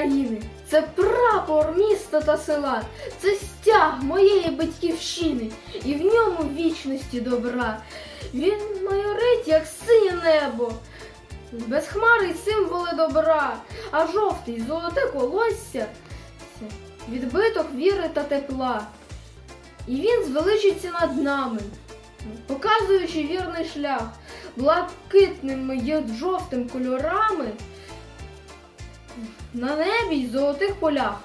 України. Це прапор міста та села, це стяг моєї батьківщини, і в ньому вічності добра. Він майорить, як синє небо, без хмари й символи добра, а жовтий золоте колосся. Це відбиток віри та тепла. І він звеличиться над нами, показуючи вірний шлях, блакитними й жовтим кольорами на небі й золотих полях.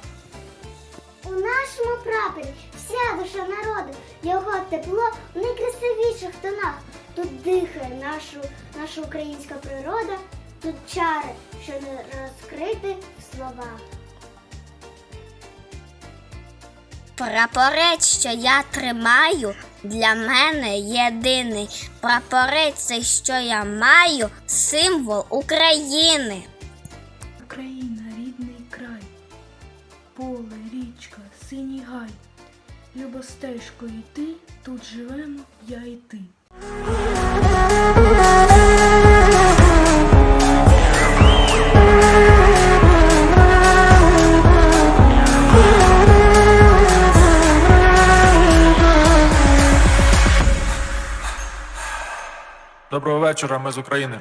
У нашому прапорі вся душа народу, його тепло в найкрасивіших тонах. Тут дихає нашу, наша українська природа, тут чари, що не розкрити в словах. Прапорець, що я тримаю, для мене єдиний. Прапорець, цей, що я маю, символ України. Україна, поле, річка, синій гай. Любостежко йти, тут живемо я і ти. Доброго вечора, ми з України.